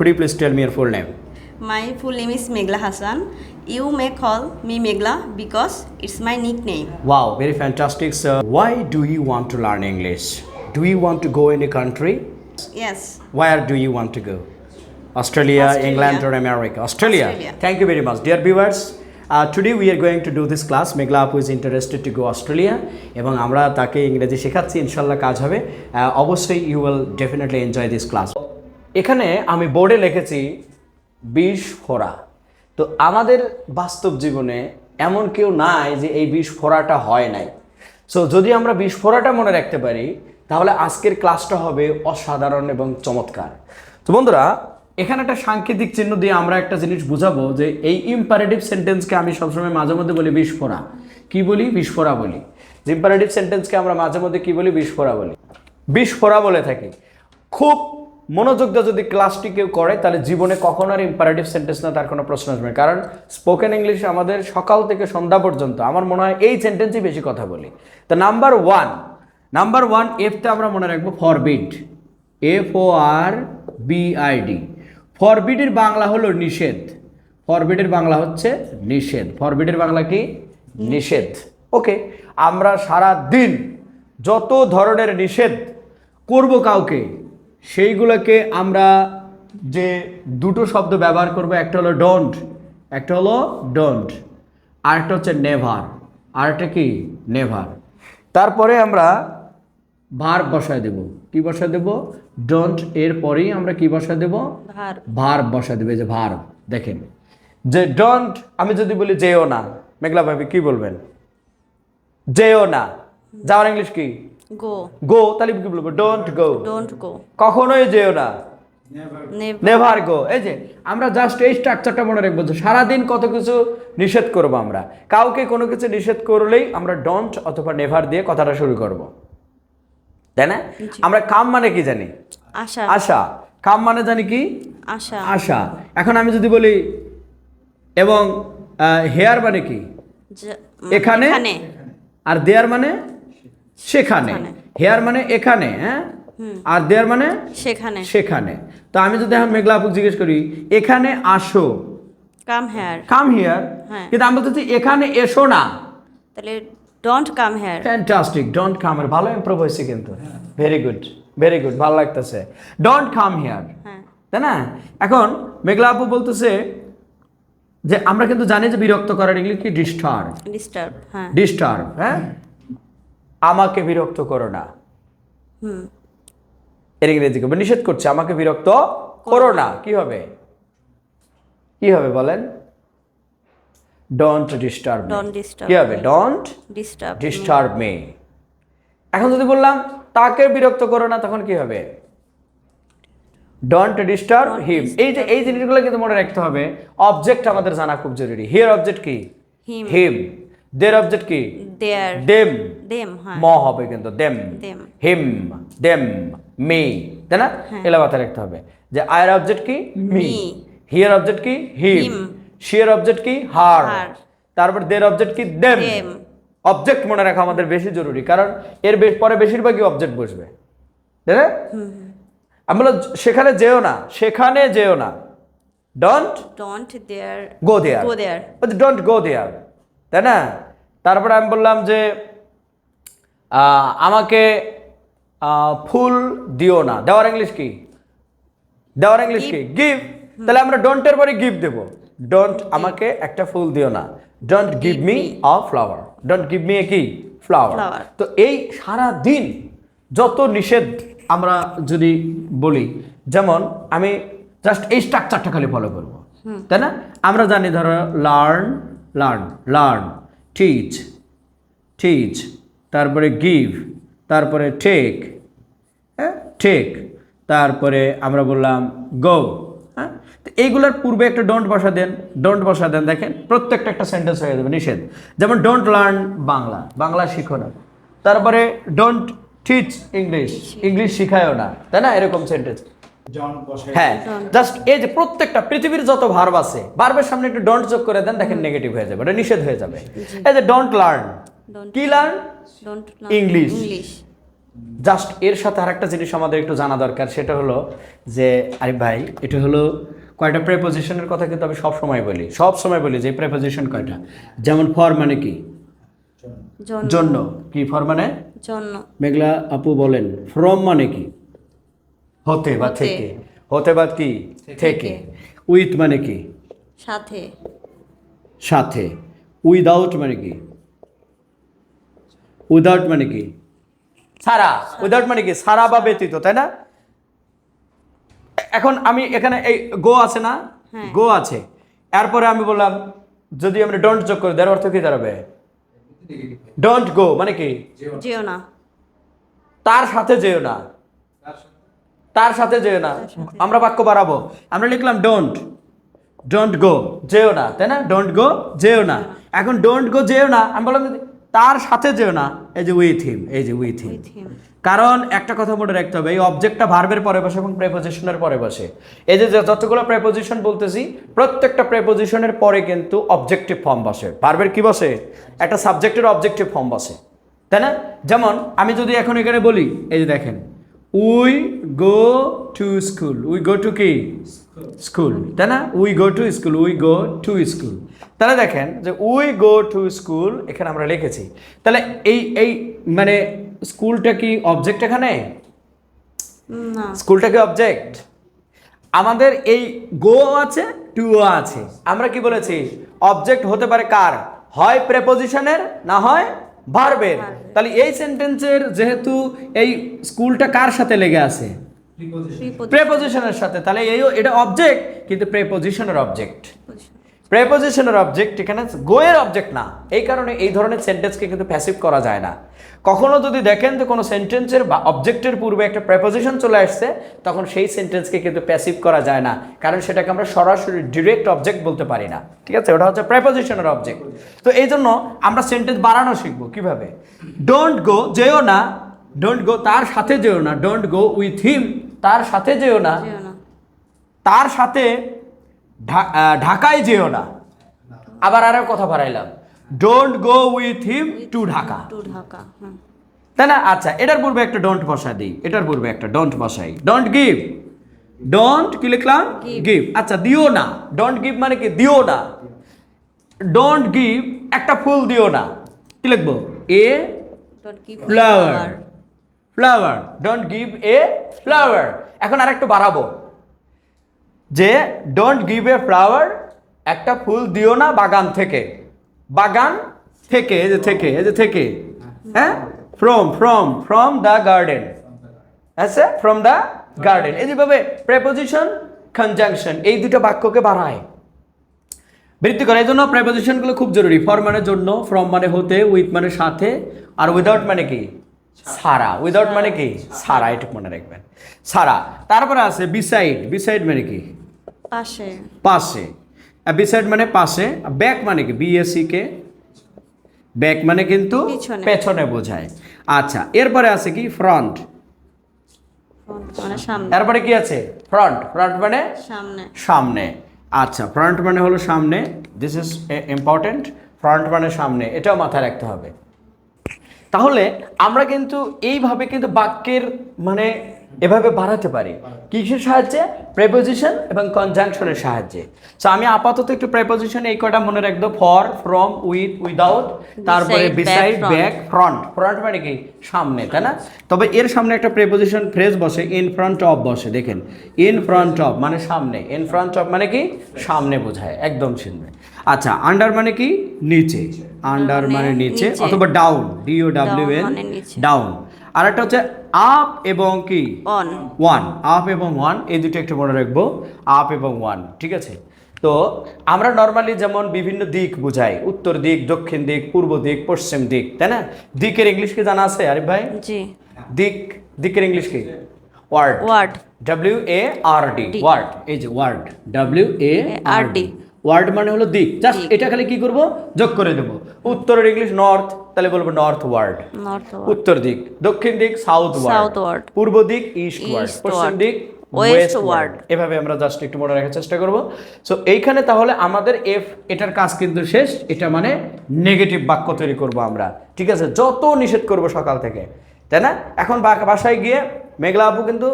Could you please tell me your full name? My full name is Megla Hassan. You may call me Megla because it's my nickname. Wow, very fantastic, sir. Why do you want to learn English? Do you want to go in a country? Yes. Where do you want to go? Australia, Australia. England, or America? Australia. Australia. Thank you very much, dear viewers. Uh, today we are going to do this class. Megla Apu is interested to go Australia এবং আমরা তাকে ইংরেজি শেখাচ্ছি ইনশাল্লাহ কাজ হবে Uh, অবশ্যই you will definitely enjoy this class এখানে আমি বোর্ডে লিখেছি বিষ ফোড়া। তো আমাদের বাস্তব জীবনে এমন কেউ নাই যে এই বিষ ফোড়াটা হয় নাই। সো যদি আমরা বিষ ফোড়াটা মনে রাখতে পারি, তাহলে আজকের ক্লাসটা হবে অসাধারণ এবং চমৎকার। তো বন্ধুরা, এখানে একটা সাংকেতিক চিহ্ন দিয়ে আমরা একটা জিনিস বুঝাবো যে এই ইম্পারেটিভ সেন্টেন্সকে আমি সবসময় মাঝে মধ্যে বলি বিস্ফোরা কি বলি? বিস্ফোরা বলি। যে ইম্পারেটিভ সেন্টেন্সকে আমরা মাঝে মধ্যে কি বলি? বিস্ফোরা বলি। বিস্ফোরা বলে থাকি। খুব মনোযোগ দিয়ে যদি ক্লাসটি কেউ করে, তাহলে জীবনে কখনো আর ইম্পারেটিভ সেন্টেন্স না, তার কোনো প্রশ্ন আসবে। কারণ স্পোকেন ইংলিশ আমাদের সকাল থেকে সন্ধ্যা পর্যন্ত, আমার মনে হয় এই সেন্টেন্সই বেশি কথা বলি। তো নাম্বার ওয়ান নাম্বার ওয়ান এফতে আমরা মনে রাখব forbid F O R B I D ফরবিডের Bangla হলো নিষেধ। ফরবিডের বাংলা হচ্ছে নিষেধ। ফরবিডের বাংলা কি? নিষেধ। ওকে আমরা সারা দিন যত ধরনের নিষেধ করব কাউকে সেইগুলোকে আমরা যে দুটো শব্দ ব্যবহার করব একটা হলো ডোন্ট একটা হলো ডোন্ট আরেকটা হচ্ছে নেভার আরেকটা কি? নেভার তারপরে আমরা ভার বসায় দেব। কি বসায় দেব? ডোন্ট এর পরেই আমরা কি বসায় দেব? ভার ভার বসা দেবে যে ভার দেখেন। যে ডোন্ট আমি যদি বলি যেও না মেঘলা ভাবি কি বলবেন? যেও না। যাওয়ার ইংলিশ কি? Go. গো তাহলে কি বলব? Don't go Don't go. কখনোই যেও না। নেভার গো এই যে আমরা জাস্ট এই স্ট্রাকচারটা মনে রাখব যে সারাদিন কত কিছু নিষেধ করব আমরা। কাউকে কোনো কিছু নিষেধ করলেই আমরা ডোন্ট অথবা নেভার দিয়ে কথাটা শুরু করব। তাই না? আমরা কাম মানে কি জানি? আশা। আশা। কাম মানে জানি কি? আশা। আশা। এখন আমি যদি বলি এবং হেয়ার মানে কি? এখানে আর দেয়ার মানে? সেখানে। হেয়ার মানে এখানে হ্যাঁ? আর দেয়ার মানে সেখানে। সেখানে। তো আমি যদি এখন মেঘলা আপুকে জিজ্ঞেস করি এখানে আসো। কাম হেয়ার কাম হিয়ার হ্যাঁ। কিন্তু আমি বলতেছি এখানে এসো না। তাহলে don't come here fantastic don't come ভালো ইম্প্রুভ হয়েছে কিন্তু। ভেরি গুড ভেরি গুড ভালো লাগতেছে। ডোন্ট কাম হেয়ার হ্যাঁ। তাই না? এখন মেঘলা আপু বলতেছে যে আমরা কিন্তু জানি যে বিরক্ত করার ইংলিশ কি? ডিস্টার্ব ডিস্টার্ব হ্যাঁ। ডিস্টার্ব হ্যাঁ? আমাকে বিরক্ত করো না। এর ইংরেজি করবে নিষেধ করছে আমাকে বিরক্ত করো না। কি হবে? কি হবে বলেন? ডোন্ট ডিস্টার্ব কি হবে? ডোন্ট ডিস্টার্ব ডিস্টার্ব মি এখন যদি বললাম তাকে বিরক্ত করো না তখন কি হবে? ডোন্ট ডিস্টার্ব হিম এই যে এই জিনিসগুলো কিন্তু মনে রাখতে হবে। অবজেক্ট আমাদের জানা খুব জরুরি। হিয়ার অবজেক্ট কি. হিম দের অবজেক্ট কি? দেয়ার দেম দেম হ্যাঁ ম হবে কিন্তু them Them. Him them me তাই না? এলা মাথায় রাখতে হবে। যে আয়ের অবজেক্ট কি? মি হিয়ার অবজেক্ট কি? হিম শিয়ার অবজেক্ট কি? হার তারপর দের অবজেক্ট কি? দেম অবজেক্ট মনে রাখা আমাদের বেশি জরুরি কারণ এর পরে বেশিরভাগই অবজেক্ট বসবে। তাই না? আমি বললাম সেখানে যেও না সেখানে যেও না। Don't don't there go there go there don't go there তাই না? তারপরে আমি বললাম যে আমাকে ফুল দিও না। দেওয়ার ইংলিশ কি? দেওয়ার ইংলিশ কি? গিভ তাহলে আমরা ডোন্টের পরে গিভ দেব। ডোন্ট আমাকে একটা ফুল দিও না। Don't give me a flower don't give me a কি? ফ্লাওয়ার তো এই সারা দিন যত নিষেধ আমরা যদি বলি যেমন আমি জাস্ট এই স্ট্রাকচারটা খালি ফলো করব। তাই না? আমরা জানি ধরো learn learn learn teach teach তারপরে গিভ তারপরে টেক হ্যাঁ? টেক তারপরে আমরা বললাম গো হ্যাঁ? তো এইগুলোর পূর্বে একটা ডোন্ট বসা দেন ডোন্ট বসা দেন, দেখেন প্রত্যেকটা একটা সেন্টেন্স হয়ে যাবে, নিষেধ। যেমন ডোন্ট লার্ন বাংলা বাংলা শিখো না। তারপরে ডোন্ট টিচ ইংলিশ ইংলিশ শিখায়ও না, তাই না? এরকম সেন্টেন্স হ্যাঁ জাস্ট এই যে প্রত্যেকটা পৃথিবীর যত ভার্ব আছে ভার্বের সামনে একটু ডোন্ট যোগ করে দেন দেখেন নেগেটিভ হয়ে যাবে এটা নিষেধ হয়ে যাবে। এই যে ডোন্ট লার্ন কি লার্ন ইংলিশ জাস্ট এর সাথে আরেকটা জিনিস আমাদের একটু জানা দরকার সেটা হলো যে আরে ভাই এটা হলো কয়টা প্রেপোজিশনের কথা কিন্তু আমি সব সময় বলি সব সময় বলি যে প্রেপোজিশন কয়টা? যেমন ফর মানে কি? জন্য জন্য কি ফর মানে? জন্য মেঘলা আপু বলেন ফ্রম মানে কি? হতে বা থেকে। হতে বা কি? থেকে। উইথ মানে কি? সাথে। সাথে। উইদাউট মানে কি? উইদাউট মানে কি? সারা। উইদাউট মানে কি? সারা বা ব্যতীত তাই না? এখন আমি এখানে এই গো আছে না? হ্যাঁ। গো আছে। এরপরে আমি বললাম যদি আমরা ডোন্ট যোগ করি তার অর্থ কি দাঁড়াবে? ডোন্ট গো মানে কি? যেও না। তার সাথে যেও না। তার সাথে যেও না। আমরা বাক্য বাড়াবো। আমরা লিখলাম ডোন্ট ডোন্ট গো যেও না। তাই না? ডোন্ট গো যেও না। এখন ডোন্ট গো যেও না। আমি বললাম তার সাথে যেও না। এই যে উইথ হিম এই যে উইথ হিম কারণ একটা কথা মনে রাখতে হবে এই অবজেক্টটা ভার্বের পরে বসে এবং প্রেপোজিশনের পরে বসে। এই যে যে যতগুলো প্রেপোজিশন বলতেছি প্রত্যেকটা প্রেপোজিশনের পরে কিন্তু অবজেক্টিভ ফর্ম বসে। ভার্বের কি বসে? একটা সাবজেক্টের অবজেক্টিভ ফর্ম বসে। তাই না? যেমন আমি যদি এখন এখানে বলি এই যে দেখেন we go to school we go to কি? স্কুল তাই না? We go to school we go to school তাহলে দেখেন যে উই গো টু স্কুল এখানে আমরা লিখেছি। তাহলে এই এই মানে স্কুলটা কি অবজেক্ট এখানে? স্কুলটা কি অবজেক্ট আমাদের এই গো আছে টু আছে। আমরা কি বলেছি? অবজেক্ট হতে পারে কার? হয় প্রেপোজিশনের না হয় ভার্বের তাহলে এই সেন্টেন্সের যেহেতু এই স্কুলটা কার সাথে লেগে আছে? Preposition. প্রেপোজিশনের সাথে। তাহলে এই এটা অবজেক্ট কিন্তু প্রেপোজিশনের অবজেক্ট প্রেপোজিশনের অবজেক্ট এখানে গোয়ের অবজেক্ট না। এই কারণে এই ধরনের সেন্টেন্সকে কিন্তু প্যাসিভ করা যায় না। কখনো যদি দেখেন যে কোনো সেন্টেন্সের বা অবজেক্টের পূর্বে একটা প্রেপোজিশন চলে আসছে তখন সেই সেন্টেন্সকে কিন্তু প্যাসিভ করা যায় না। কারণ সেটাকে আমরা সরাসরি ডিরেক্ট অবজেক্ট বলতে পারি না। ঠিক আছে? ওটা হচ্ছে প্রেপোজিশনের অবজেক্ট তো এই জন্য আমরা সেন্টেন্স বাড়ানো শিখব কীভাবে? ডোন্ট গো যেও না ডোন্ট গো তার সাথে যেও না ডোন্ট গো উইথ হিম তার সাথে যেও না। তার সাথে ঢাকায় যেও না। আবার আরও কথা বাড়াইলাম। Don't go with him to Dhaka to Dhaka তাই না? আচ্ছা এটার পূর্বে একটা ডোন্ট বসা দিই। এটার পূর্বে একটা ডোন্ট বসাই। ডোন্ট গিভ ডোন্ট কি লিখলাম. গিভ আচ্ছা দিও না। ডোন্ট গিভ মানে কি? দিও না। ডোন্ট গিভ একটা ফুল দিও না। কি লিখব? A flower. Flower don't give a flower এখন আরেকটু বাড়াবো। যে ডোন্ট গিভ এ ফ্লাওয়ার একটা ফুল দিও না বাগান থেকে। বাগান থেকে, এই যে থেকে, এই যে থেকে। হ্যাঁ? From from from the garden আচ্ছা ফ্রম দ্য গার্ডেন এই যেভাবে প্রেপোজিশন কনজাংশন এই দুটো বাক্যকে বাড়ায়। বৃত্তি করে এই জন্য প্রেপোজিশনগুলো খুব জরুরি। ফর মানে জন্য ফ্রম মানে হতে উইথ মানে সাথে, আর উইদাউট মানে কি? সারা। উইদাউট মানে কি? সারা। এটুকু মনে রাখবেন। সারা। তারপরে আছে বিসাইড বিসাইড মানে কি? পাশে। পাশে। বিসাইড মানে পাশে। ব্যাক মানে কি? বিএসসি কে ব্যাক মানে কিন্তু পেছনে। বোঝায়। আচ্ছা এরপরে আছে কি? ফ্রন্ট মানে সামনে। এরপরে কি আছে? ফ্রন্ট ফ্রন্ট মানে সামনে। সামনে। আচ্ছা ফ্রন্ট মানে হলো সামনে। দিস ইজ ইম্পর্টেন্ট ফ্রন্ট মানে সামনে। এটাও মাথায় রাখতে হবে। তাহলে আমরা কিন্তু এইভাবে কিন্তু বাক্যের মানে এভাবে বাড়াতে পারি। কিসের সাহায্যে? প্রেপোজিশন এবং কনজাংশনের সাহায্যে। সো আমি আপাতত একটু প্রেপোজিশন এই কটা মনে রাখব। ফর ফ্রম উইথ উইদাউট তারপরে বিসাইড ব্যাক ফ্রন্ট ফ্রন্ট মানে কি? সামনে তাই না? তবে এর সামনে একটা প্রেপোজিশন ফ্রেজ বসে ইন ফ্রন্ট অফ বসে দেখেন। ইন ফ্রন্ট অফ মানে সামনে। ইন ফ্রন্ট অফ মানে কি? সামনে বোঝায় একদম শুনবে আচ্ছা আন্ডার মানে কি? নিচে। আন্ডার মানে মানে নিচে। অথবা down D O W N down আর একটা হচ্ছে আপ এবং কি? অন। ওয়ান। আপ এবং ওয়ান এই দুটো একটু মনে রাখব। আপ এবং ওয়ান ঠিক আছে? তো আমরা নর্মালি যেমন বিভিন্ন দিক বুঝাই উত্তর দিক দক্ষিণ দিক পূর্ব দিক পশ্চিম দিক তাই না? দিকের ইংলিশ কি জানা আছে আরিফ ভাই? জি। দিক দিকের ইংলিশ কি? Word word W A R D word এই যে word W A R D word মানে হলো দিক। জাস্ট এটা খালি কি করব? যোগ করে দেবো। উত্তরের ইংলিশ নর্থ তাহলে বলব নর্থ ওয়ার্ড উত্তর দিক দক্ষিণ দিক সাউথ ওয়ার্ড. পূর্ব দিক ইস্ট ওয়ার্ড পশ্চিম দিক ওয়েস্ট ওয়ার্ড এভাবে আমরা জাস্ট একটু মনে রাখার চেষ্টা করব। সো এইখানে তাহলে আমাদের এফ এটার কাজ কিন্তু শেষ। এটা মানে নেগেটিভ বাক্য তৈরি করব আমরা। ঠিক আছে? যত নিষেধ করব সকাল থেকে। তাই না? এখন বাসায় গিয়ে মেঘলা আপু কিন্তু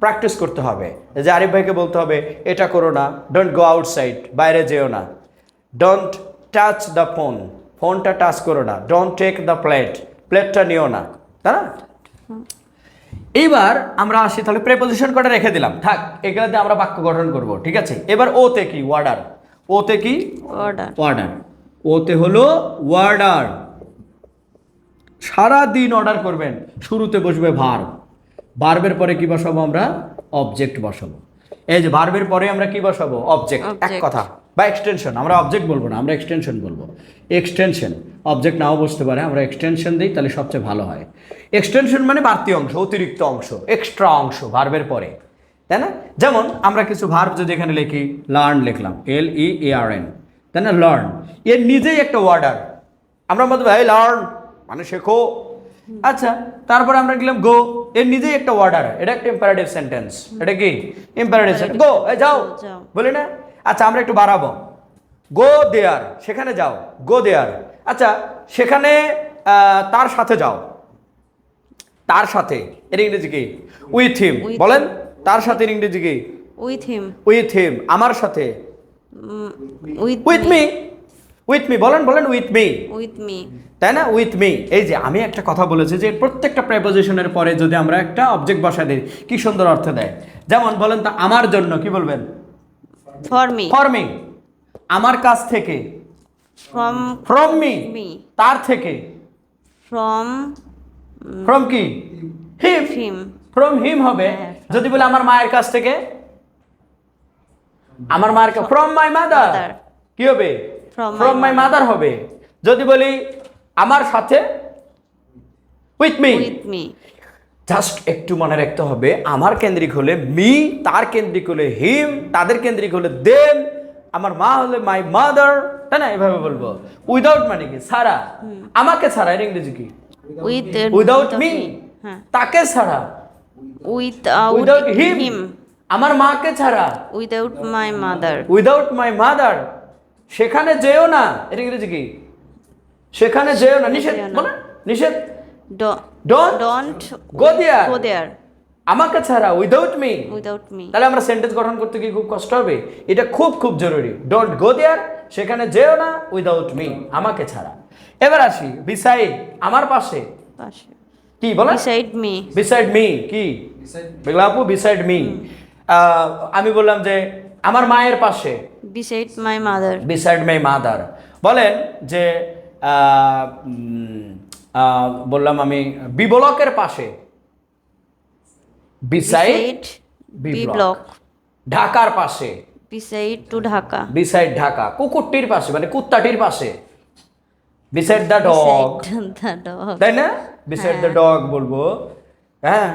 প্র্যাকটিস করতে হবে। যে আরিফ ভাইকে বলতে হবে এটা করো না ডোন্ট গো আউটসাইড বাইরে যেও না। ডোন্ট টাচ দ্য ফোন ফোনটা টাচ করো না। ডোন্ট টেক দ্য প্লেট প্লেটটা নিও না। তাই না? এইবার আমরা আসি তাহলে প্রেপোজিশন করে রেখে দিলাম। থাক এগুলোতে আমরা বাক্য গঠন করব ঠিক আছে? এবার ওতে কি? ওয়ার্ডার ওতে কি? অর্ডার ওয়ার্ডার ওতে হলো ওয়ার্ডার সারা দিন অর্ডার করবেন শুরুতে বসবে ভার্ব ভার্বের পরে কি বসাবো আমরা? অবজেক্ট বসাবো। এই যে ভার্বের পরে আমরা কি বসাবো? অবজেক্ট এক কথা। বা এক্সটেনশন আমরা অবজেক্ট বলব না আমরা এক্সটেনশন বলব। এক্সটেনশন অবজেক্ট নাও বসতে পারে আমরা এক্সটেনশন দিই তাহলে সবচেয়ে ভালো হয়। এক্সটেনশন মানে বাড়তি অংশ অতিরিক্ত অংশ এক্সট্রা অংশ ভার্বের পরে। তাই না? যেমন আমরা কিছু ভার্ব যদি এখানে লিখি লার্ন লিখলাম এল ই এ আর এন তাই না? লার্ন এর নিজেই একটা ওয়ার্ডার আমরা মতো ভাই লার্ন মানে শেখো। আচ্ছা তারপরে আমরা গেলাম গো এর নিজেই একটা ওয়ার্ডার এটা একটা ইম্পারেটিভ সেন্টেন্স এটা কি? ইম্পারেটিভ সেন্টেন্স গো যাও যাও। বলি না? আচ্ছা আমরা একটু বাড়াবো। গো দেয়ার সেখানে যাও গো দেয়ার আচ্ছা সেখানে তার সাথে যাও। তার সাথে এর ইংরেজি কি? উইথ হিম বলেন তার সাথে ইংরেজি কি? উইথ হিম উইথ হিম আমার সাথে। উইথ মি উইথ মি বলেন বলেন উইথ মি উইথ মি তাই না? উইথ মি এই যে আমি একটা কথা বলেছি যে প্রত্যেকটা প্রেপোজিশনের পরে যদি আমরা একটা অবজেক্ট বসা দিই কি সুন্দর অর্থ দেয়? যেমন বলেন তো আমার জন্য কি বলবেন? ফর মি ফর মি আমার কাছ থেকে। ফ্রম ফ্রম মি মি তার থেকে। ফ্রম ফ্রম কি? হিম হিম ফ্রম হিম হবে। হ্যাঁ, যদি বলে আমার মায়ের কাছ থেকে? আমার মায়ের ফ্রম মাই মাদার কি হবে? ফ্রম মাই মাদার হবে। যদি বলি আমার সাথে with me with me just একটু মনে রাখতে হবে আমার কেন্দ্রিক হলে মি তার কেন্দ্রিক হলে হিম তাদের কেন্দ্রিক হলে দেন আমার মা হলে মাই মাদার তাই না? এভাবে বলব। উইদাউট মানে কি? ছাড়া। আমাকে ছাড়া এর ইংরেজি কি? উইথ উইদাউট মি হ্যাঁ। তাকে ছাড়া? উইথ উইদাউট হিম হিম আমার মাকে ছাড়া? Without my mother without my mother সেখানে যেও না এর ইংরেজি কি? সেখানে যেও না নিষেধ যেও না। বলে নিষেধ। Don't don't go there go দেয়ার আমাকে ছাড়া উইদাউট মি উইদাউট মি তাহলে আমরা সেন্টেন্স গঠন করতে কি খুব কষ্ট হবে। এটা খুব খুব জরুরি। ডোন্ট গো দেয়ার সেখানে যেও না উইদাউট মি আমাকে ছাড়া। এবার আসি বিসাইড আমার পাশে। পাশে। কি বলে বিসাইড মি বিসাইড মি কি? বেগলা আপু বিসাইড মি আমি বললাম যে আমার মায়ের পাশে। Beside my mother beside my mother বলেন যে বললাম আমি বি ব্লকের পাশে বিসাইড বি ঢাকার পাশে। Beside to Dhaka beside Dhaka কুকুরটির পাশে মানে কুত্তাটির পাশে। বিসাইড দ্য ডগ তাই না? বিসাইড দ্য ডগ বলব। হ্যাঁ?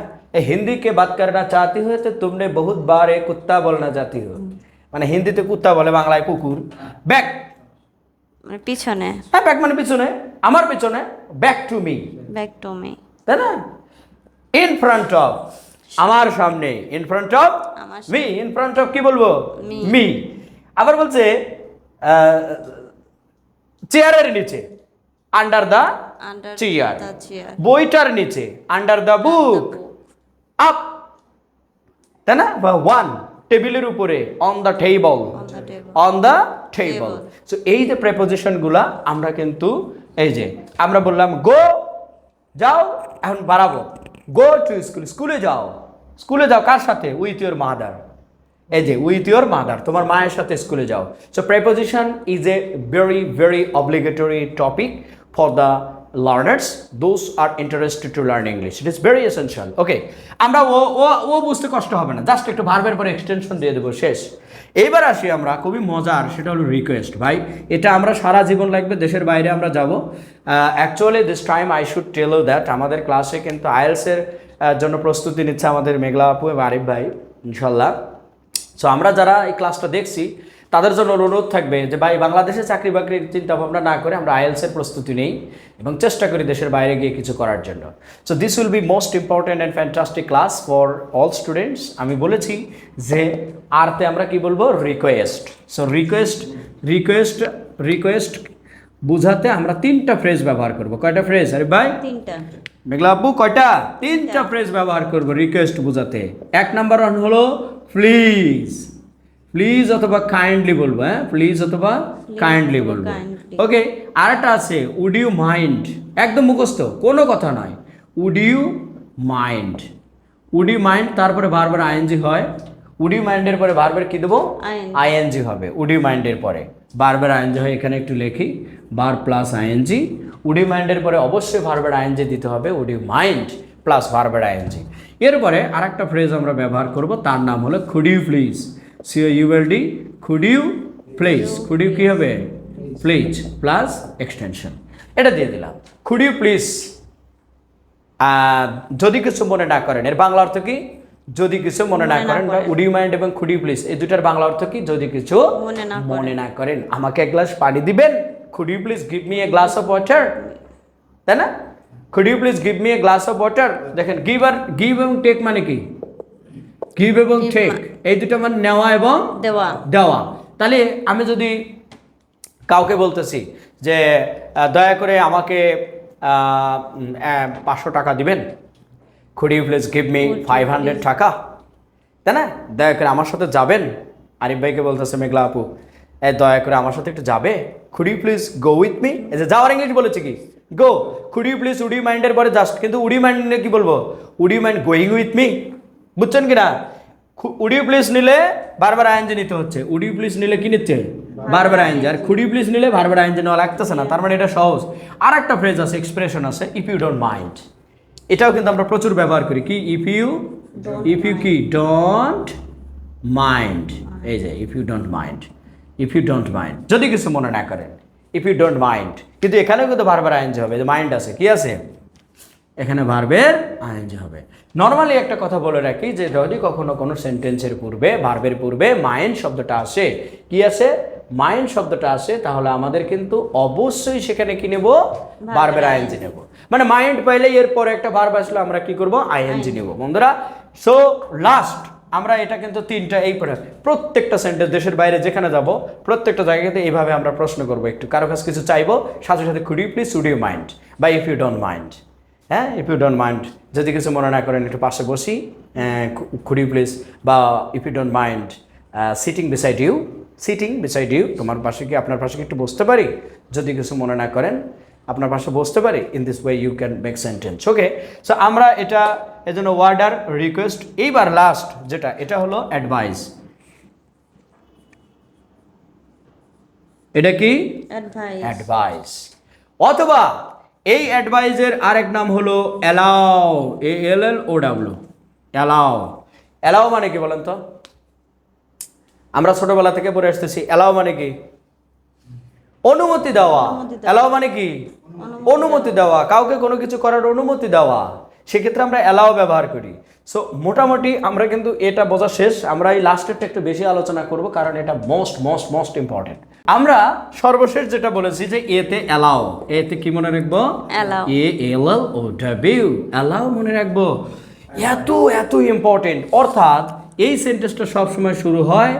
হিন্দি কে বাত করনা চাহতি হো তো তুমনে বহুত বার এ কুত্তা বলনা চাহতি হো মানে হিন্দিতে কুত্তা বলে বাংলায় কুকুর। ব্যাক। মানে পিছনে। হ্যাঁ ব্যাক মানে পিছনে আমার পিছনে back to me back to me তাই না? ইন ফ্রন্ট অফ আমার সামনে in front of me in front of কি বলব? মি আবার বলছে চেয়ারের নিচে আন্ডার দা চেয়ার বইটার নিচে আন্ডার দ্য বুক আপ তাই না? বা ওয়ান টেবিলের উপরে on the table on the table. So এই যে প্রেপোজিশনগুলা আমরা কিন্তু এই যে আমরা বললাম গো যাও এখন বাড়াবো। গো টু স্কুল স্কুলে যাও। স্কুলে যাও কার সাথে? উইথ ইউর মাদার এই যে উইথ ইউর মাদার তোমার মায়ের সাথে স্কুলে যাও। So preposition is a very very obligatory topic for the learners those are interested to learn English it is very essential okay আমরা ও ও ও বুঝতে কষ্ট হবে না। জাস্ট একটু ভার্বের পরে এক্সটেনশন দিয়ে দেবো, শেষ। এইবার আসি আমরা, খুবই মজার, সেটা হলো রিকোয়েস্ট ভাই, এটা আমরা সারা জীবন লাগবে, দেশের বাইরে আমরা যাব। Actually this time I should tell that আমাদের ক্লাসে কিন্তু আইএলসের জন্য প্রস্তুতি নিচ্ছে আমাদের মেঘলা আপু এবং আরিফ ভাই ইনশাল্লাহ সো আমরা যারা এই ক্লাসটা দেখছি তাদের জন্য অনুরোধ থাকবে যে ভাই বাংলাদেশে চাকরি বাকরির চিন্তা ভাবনা না করে আমরা আইএলসের প্রস্তুতি নেই এবং চেষ্টা করি দেশের বাইরে গিয়ে কিছু করার জন্য। So this will be most important and fantastic class for all students আমি বলেছি যে আরতে আমরা কি বলব? Request so request request request বুঝাতে আমরা তিনটা ফ্রেজ ব্যবহার করব। কয়টা ফ্রেজ আরে ভাই। তিনটা। মেঘলা আপু কয়টা? তিনটা। ফ্রেজ ব্যবহার করব রিকোয়েস্ট বোঝাতে। এক নাম্বার ওয়ান হলো প্লিজ প্লিজ অথবা কাইন্ডলি বলব হ্যাঁ? প্লিজ অথবা কাইন্ডলি বলব। ওকে আরেকটা আছে উড ইউ মাইন্ড একদম মুখস্থ কোনো কথা নয়। Would you mind would you mind তারপরে বারবার আইএনজি হয়। উড ইউ মাইন্ডের পরে বারবার কি দেবো? আইএনজি হবে। উডি মাইন্ডের পরে। বারবার আইএনজি হয় এখানে একটু লেখি। বার প্লাস আইএনজি উডি মাইন্ডের পরে অবশ্যই বারবার আইএনজি দিতে হবে। উডি মাইন্ড প্লাস বারবার আইএনজি এরপরে আরেকটা ফ্রেজ আমরা ব্যবহার করব তার নাম হলো could you please C O U L D could you please could you কী হবে প্লিজ প্লাস এক্সটেনশন এটা দিয়ে দিলাম। খুড ইউ প্লিজ যদি কিছু মনে না করেন এর বাংলা অর্থ কি? যদি কিছু মনে না করেন বা। উডি মাইন্ড এবং খুডি প্লিজ এই দুটার বাংলা অর্থ কি? যদি কিছু মনে না মনে না করেন আমাকে এক গ্লাস পানি দিবেন? Could you please give me a glass of water তাই না? Could you please give me a glass of water দেখেন গিভ আর গিভ এবং টেক মানে কি? গিভ এবং টেক এই দুটো মানে নেওয়া এবং দেওয়া। দেওয়া। তাহলে আমি যদি কাউকে বলতেছি যে দয়া করে আমাকে পাঁচশো টাকা দিবেন। Could you please give me five hundred taka? তাই না? দয়া করে আমার সাথে যাবেন। আরিফ ভাইকে বলতেছে মেঘলা আপু এ দয়া করে আমার সাথে একটু যাবে? Could you please go with me এই যে যাওয়ার ইংলিশ বলেছে কি? Go could you please would মাইন্ডের পরে জাস্ট কিন্তু উডি মাইন্ডে কি বলব? Would you mind going with me বুঝছেন কিনা উডি প্লিজ নিলে বারবার আইনজি নিতে হচ্ছে উডি প্লিজ নিলে কি নিচ্ছে বারবার আইনজি আর খুডি প্লিজ নিলে বারবার আইনজি নেওয়া লাগতেছে না তার মানে এটা সহজ আর একটা ফ্রেজ আছে এক্সপ্রেশন আছে ইফ ইউ ডোন্ট মাইন্ড এটাও কিন্তু আমরা প্রচুর ব্যবহার করি কি ইফ ইউ ইফ ইউ কি ডোন্ট মাইন্ড এই যে if you don't mind if you don't mind যদি কিছু মনে না করেন ইফ ইউ ডোন্ট মাইন্ড কিন্তু এখানেও কিন্তু বারবার আইনজি হবে যে মাইন্ড আছে কি আছে এখানে ভার্বের আইএনজি হবে নর্মালি একটা কথা বলে রাখি যে যদি কখনো কোনো সেন্টেন্সের পূর্বে ভার্বের পূর্বে মাইন্ড শব্দটা আসে কি আছে মাইন্ড শব্দটা আসে তাহলে আমাদের কিন্তু অবশ্যই সেখানে কি নেব? ভার্বের আইএনজি নেব। মানে মাইন্ড পাইলে এরপরে একটা ভার্ব আসলে আমরা কি করব? আইএনজি নেব। বন্ধুরা সো লাস্ট আমরা এটা কিন্তু তিনটা এই প্রত্যেকটা সেন্টেন্স দেশের বাইরে যেখানে যাব প্রত্যেকটা জায়গাতে এইভাবে আমরা প্রশ্ন করব। একটু কারও কাছে কিছু চাইব সাথে সাথে could you please would you mind বা ইফ ইউ ডোন্ট মাইন্ড হ্যাঁ ইফ ইউ ডোন্ট মাইন্ড যদি কিছু মনে না করেন একটু পাশে বসি। খুড ইউ প্লিজ বা if you don't mind sitting beside you sitting beside you তোমার পাশে কি আপনার পাশে কি একটু বসতে পারি? যদি কিছু মনে না করেন আপনার পাশে বসতে পারি in this way you can make sentence okay so আমরা এটা এজন্য ওয়ার্ডার রিকোয়েস্ট এইবার লাস্ট যেটা এটা হলো অ্যাডভাইস এটা কি? অ্যাডভাইস অ্যাডভাইস অথবা এই অ্যাডভাইসের আরেক নাম হলো allow A L L O W allow allow মানে কি বলেন তো? আমরা ছোটবেলা থেকে পড়ে আসতেছি অ্যালাও মানে কি? অনুমতি দেওয়া। অনুমতি দেওয়া। অ্যালাও মানে কি? অনুমতি দেওয়া। কাউকে কোনো কিছু করার অনুমতি দেওয়া। সেক্ষেত্রে আমরা অ্যালাও ব্যবহার করি। সো মোটামুটি আমরা কিন্তু এটা বোঝা শেষ। আমরা এই লাস্টেরটা একটু বেশি আলোচনা করব কারণ এটা মোস্ট মোস্ট মোস্ট ইম্পর্টেন্ট আমরা সর্বশেষ যেটা বলেছি যে এতে অ্যালাও এতে কি মনে রাখব? Allow. A L L O W. Allow মনে রাখব। এত এত ইম্পর্টেন্ট অর্থাৎ এই সেন্টেন্সটা সবসময় শুরু হয়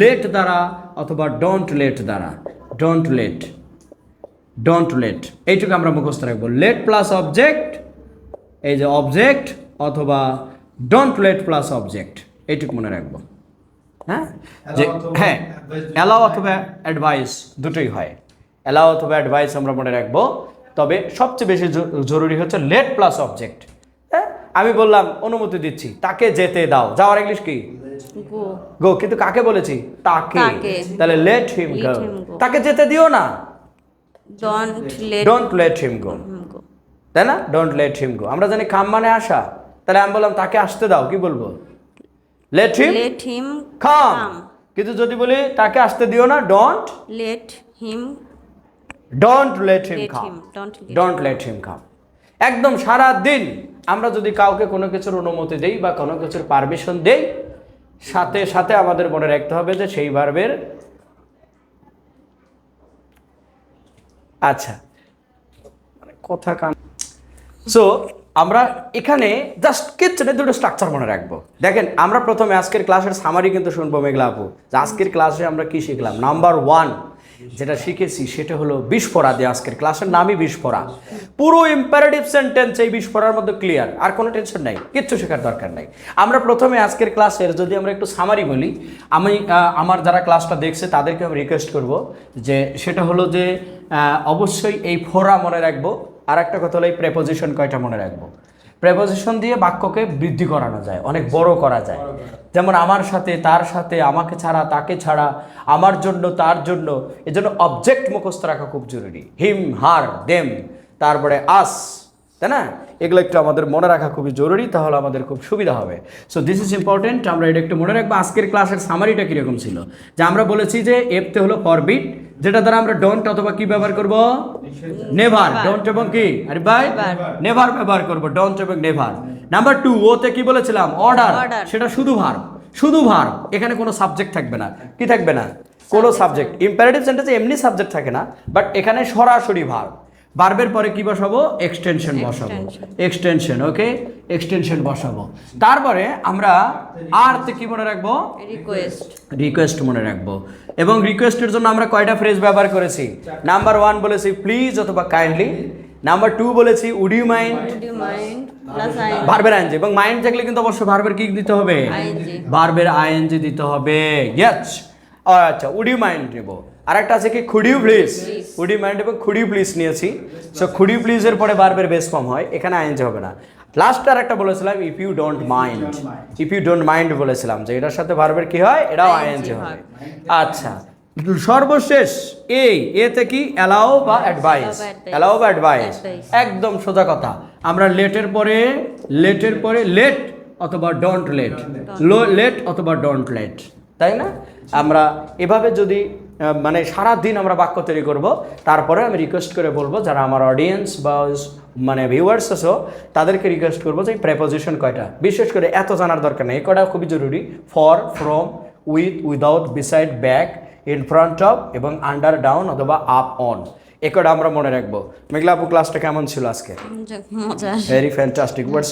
লেট দ্বারা অথবা ডোন্ট লেট দ্বারা। ডোন্ট লেট ডোন্ট লেট এইটুকু আমরা মুখস্থ রাখব। লেট প্লাস অবজেক্ট এই যে অবজেক্ট অথবা ডোন্ট লেট প্লাস অবজেক্ট এইটুকু মনে রাখব। হ্যাঁ? যে অথবা হ্যাঁ অ্যালাও অথবা অ্যাডভাইস দুটোই হয়। অ্যালাও অথবা অ্যাডভাইস আমরা মনে রাখব। তবে সবচেয়ে বেশি জরুরি হচ্ছে লেট প্লাস অবজেক্ট হ্যাঁ? আমি বললাম অনুমতি দিচ্ছি তাকে যেতে দাও। যাওয়ার ইংলিশ কি? গো। কিন্তু কাকে বলেছি? তাকে। তাহলে লেট হিম গো তাকে যেতে দিও না। Don't let don't let him go go তাই না? ডোন্ট লেট হিম গো আমরা জানি কাম মানে আসা। তাহলে আমি বললাম তাকে আসতে দাও কি বলব? লেট হিম লেট হিম কাম কিন্তু যদি বলি তাকে আসতে দিও না don't let him don't let him come him don't let don't let him come একদম সারা দিন আমরা যদি কাউকে কোনো কিছুর অনুমতি দেই বা কোনো কিছুর পারমিশন দেই সাথে সাথে আমাদের মনে রাখতে হবে যে সেই ভার্বের আচ্ছা মানে কথা কান সো আমরা এখানে জাস্ট কিচ্ছনে দুটো স্ট্রাকচার মনে রাখব। দেখেন, আমরা প্রথমে আজকের ক্লাসের সামারি কিন্তু শুনব মেঘলা আপু। যে আজকের ক্লাসে আমরা কি শিখলাম? নাম্বার ওয়ান যেটা শিখেছি সেটা হলো বিস্ফোরা দিয়ে আজকের ক্লাসের নামই বিস্ফোরা। পুরো ইম্পারেটিভ সেন্টেন্স এই বিস্ফোরার মধ্যে ক্লিয়ার আর কোনো টেনশন নাই, কিচ্ছু শেখার দরকার নাই। আমরা প্রথমে আজকের ক্লাসের যদি আমরা একটু সামারি বলি, আমি আমার যারা ক্লাসটা দেখছে তাদেরকে আমি রিকোয়েস্ট করব যে সেটা হলো যে অবশ্যই এই ফোরা মনে রাখব আর একটা কথা হলো এই প্রেপোজিশন কয়টা মনে রাখব? প্রেপোজিশন দিয়ে বাক্যকে বৃদ্ধি করানো যায়, অনেক বড় করা যায়। যেমন আমার সাথে, তার সাথে, আমাকে ছাড়া, তাকে ছাড়া, আমার জন্য, তার জন্য এজন্য অবজেক্ট মুখস্থ রাখা খুব জরুরি। হিম হার দেম তারপরে আস তাই না? এগুলো একটু আমাদের মনে রাখা খুবই জরুরি, তাহলে আমাদের খুব সুবিধা হবে। সো দিস ইজ ইম্পর্টেন্ট আমরা এটা একটু মনে রাখব। আজকের ক্লাসের সামারিটা কীরকম ছিল? যে আমরা বলেছি যে এফতে হলো ফরবিট যেটা দ্বারা আমরা ডোন্ট অথবা কি ব্যবহার করব? নেভার ডোন্ট এবং কি? আরে ভাই নেভার ব্যবহার করব ডোন্ট এবং নেভার নাম্বার টু ওতে কি বলেছিলাম? অর্ডার সেটা শুধু ভার শুধু ভার এখানে কোনো সাবজেক্ট থাকবে না। কি থাকবে না? কোনো সাবজেক্ট ইম্পারেটিভ সেন্টেন্সে এমনি সাবজেক্ট থাকে না বাট এখানে সরাসরি ভার বার্বের পরে কি বসাবো? এক্সটেনশন বসাবো। এক্সটেনশন ওকে এক্সটেনশন বসাবো। তারপরে আমরা আরতে কি মনে রাখব? রিকোয়েস্ট রিকোয়েস্ট মনে রাখব। এবং রিকোয়েস্টের জন্য আমরা কয়টা ফ্রেজ ব্যবহার করেছি? নাম্বার ওয়ান বলেছি প্লিজ অথবা কাইন্ডলি নাম্বার টু বলেছি উড ইউ মাইন্ড ভার্বের আইএনজি এবং মাইন্ড থাকলে কিন্তু অবশ্যই ভার্বের কি দিতে হবে? ভার্বের আইএনজি দিতে হবে। ইয়েস আচ্ছা উড ইউ মাইন্ড নেব। আর একটা আছে কি could you please you mind এবং খুড প্লিজ নিয়েছি। সো খুড প্লিজের পরে বারবার বেস ফর্ম হয় এখানে আইএনজি হবে না। লাস্ট আর একটা বলেছিলাম if you don't mind if you don't mind বলেছিলাম যে এটার সাথে ভার্বের কি হয়? এটাও আইএনজি হবে। আচ্ছা সর্বশেষ এই এতে কি অ্যালাও বা অ্যাডভাইস. অ্যালাও বা অ্যাডভাইস একদম সোজা কথা। আমরা লেটের পরে লেটের পরে লেট অথবা ডোন্ট লেট লো লেট অথবা ডোন্ট লেট তাই না? আমরা এভাবে যদি মানে সারা দিন আমরা বাক্য তৈরি করব। তারপরে আমি রিকোয়েস্ট করে বলব যারা আমার অডিয়েন্স বা মানে ভিউয়ার্স আছো তাদেরকে রিকোয়েস্ট করব যে প্রেপোজিশন কয়টা। বিশেষ করে এত জানার দরকার নেই। কয়টা খুবই জরুরি। For from with without beside back in front of এবং আন্ডার ডাউন অথবা আপ অন এ কটা আমরা মনে রাখব। মেঘলা আপু ক্লাসটা কেমন ছিল আজকে? ভেরি ফ্যান্টাস্টিক হোয়াটস